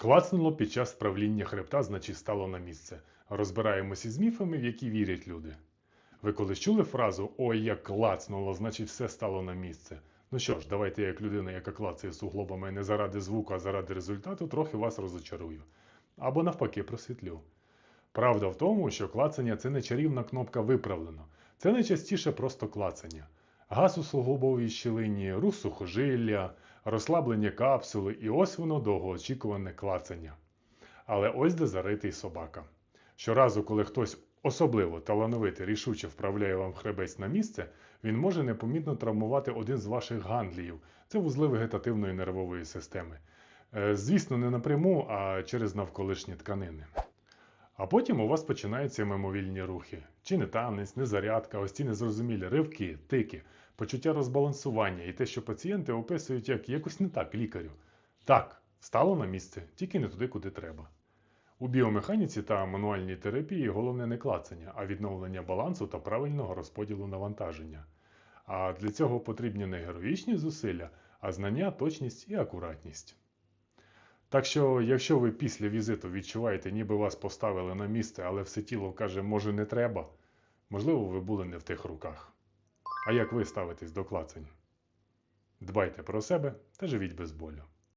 Клацнуло під час вправління хребта, значить стало на місце. Розбираємося з міфами, в які вірять люди. Ви колись чули фразу Ой, як клацнуло, значить все стало на місце. Ну що ж, давайте як людина, яка клацає суглобами не заради звуку, а заради результату, трохи вас розочарую. Або навпаки просвітлю. Правда в тому, що клацання це не чарівна кнопка виправлено. Це найчастіше просто клацання. Газ у суглобовій щілині, рух сухожилля, розслаблення капсули і ось воно довгоочікуване клацання. Але ось де заритий собака. Щоразу, коли хтось особливо талановитий рішуче вправляє вам хребець на місце, він може непомітно травмувати один з ваших гангліїв. Це вузли вегетативної нервової системи. Е, Звісно, не напряму, а через навколишні тканини. А потім у вас починаються мимовільні рухи. Чи не танець, не зарядка, ось ці незрозумілі ривки, тики, почуття розбалансування і те, що пацієнти описують як якось не так лікарю. Так, стало на місце, тільки не туди, куди треба. У біомеханіці та мануальній терапії головне не клацання, а відновлення балансу та правильного розподілу навантаження. А для цього потрібні не героїчні зусилля, а знання, точність і акуратність. Так що, якщо ви після візиту відчуваєте, ніби вас поставили на місце, але все тіло каже, може не треба, можливо, ви були не в тих руках. А як ви ставитесь до клацань? Дбайте про себе та живіть без болю.